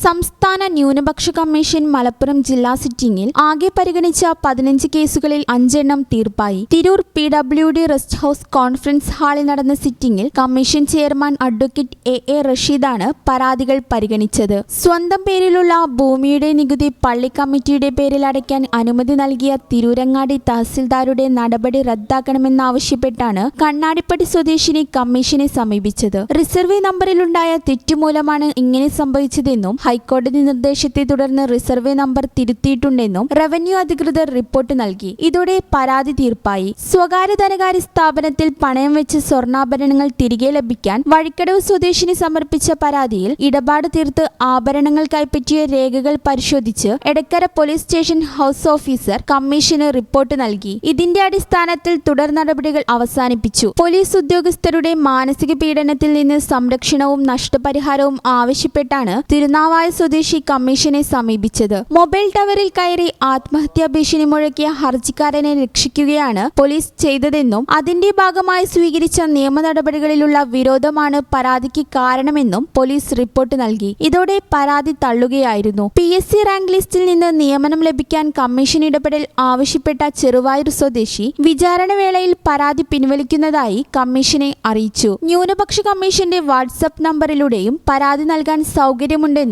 സംസ്ഥാന ന്യൂനപക്ഷ കമ്മീഷൻ മലപ്പുറം ജില്ലാ സിറ്റിംഗിൽ ആകെ പരിഗണിച്ച പതിനഞ്ച് കേസുകളിൽ അഞ്ചെണ്ണം തീർപ്പായി. Tirur P W D rest house conference ഹാളിൽ നടന്ന സിറ്റിംഗിൽ commission chairman advocate A A റഷീദാണ് പരാതികൾ പരിഗണിച്ചത്. സ്വന്തം പേരിലുള്ള ഭൂമിയുടെ നികുതി പള്ളി കമ്മിറ്റിയുടെ പേരിൽ അടയ്ക്കാൻ അനുമതി നൽകിയ തിരൂരങ്ങാടി തഹസിൽദാരുടെ നടപടി റദ്ദാക്കണമെന്നാവശ്യപ്പെട്ടാണ് കണ്ണാടിപ്പടി സ്വദേശിനി കമ്മീഷനെ സമീപിച്ചത്. റിസർവേ നമ്പറിലുണ്ടായ തെറ്റുമൂലമാണ് ഇങ്ങനെ സംഭവിച്ചതെന്നും ഹൈക്കോടതി നിർദ്ദേശത്തെ തുടർന്ന് റിസർവേ നമ്പർ തിരുത്തിയിട്ടുണ്ടെന്നും റവന്യൂ അധികൃതർ റിപ്പോർട്ട് നൽകി. ഇതോടെ പരാതി തീർപ്പായി. സ്വകാര്യ ധനകാര്യ സ്ഥാപനത്തിൽ പണയം വെച്ച് സ്വർണാഭരണങ്ങൾ തിരികെ ലഭിക്കാൻ വഴിക്കടവ് സ്വദേശിനി സമർപ്പിച്ച പരാതിയിൽ ഇടപാട് തീർത്ത് ആഭരണങ്ങൾ കൈപ്പറ്റിയ രേഖകൾ പരിശോധിച്ച് Edakkara police station house officer commission report നൽകി. ഇതിന്റെ അടിസ്ഥാനത്തിൽ തുടർ നടപടികൾ അവസാനിപ്പിച്ചു. പോലീസ് ഉദ്യോഗസ്ഥരുടെ മാനസിക പീഡനത്തിൽ നിന്ന് സംരക്ഷണവും നഷ്ടപരിഹാരവും ആവശ്യപ്പെട്ടാണ് തിരുനാവായ സ്വദേശി കമ്മീഷനെ സമീപിച്ചത്. മൊബൈൽ ടവറിൽ കയറി ആത്മഹത്യാ ഭീഷണി മുഴക്കിയ ഹർജിക്കാരനെ രക്ഷിക്കുകയാണ് പോലീസ് ചെയ്തതെന്നും അതിന്റെ ഭാഗമായി സ്വീകരിച്ച നിയമ നടപടികളിലുള്ള വിരോധമാണ് പരാതിക്ക് കാരണമെന്നും പോലീസ് റിപ്പോർട്ട് നൽകി. ഇതോടെ പരാതി തള്ളുകയായിരുന്നു. പി എസ് സി റാങ്ക് ലിസ്റ്റിൽ നിന്ന് നിയമനം ലഭിക്കാൻ കമ്മീഷൻ ഇടപെടൽ ആവശ്യപ്പെട്ട ചെറുവായൂർ സ്വദേശി വിചാരണ വേളയിൽ പരാതി പിൻവലിക്കുന്നതായി കമ്മീഷനെ അറിയിച്ചു. ന്യൂനപക്ഷ കമ്മീഷന്റെ വാട്സപ്പ് നമ്പറിലൂടെയും പരാതി നൽകാൻ സൗകര്യമുണ്ടെന്ന്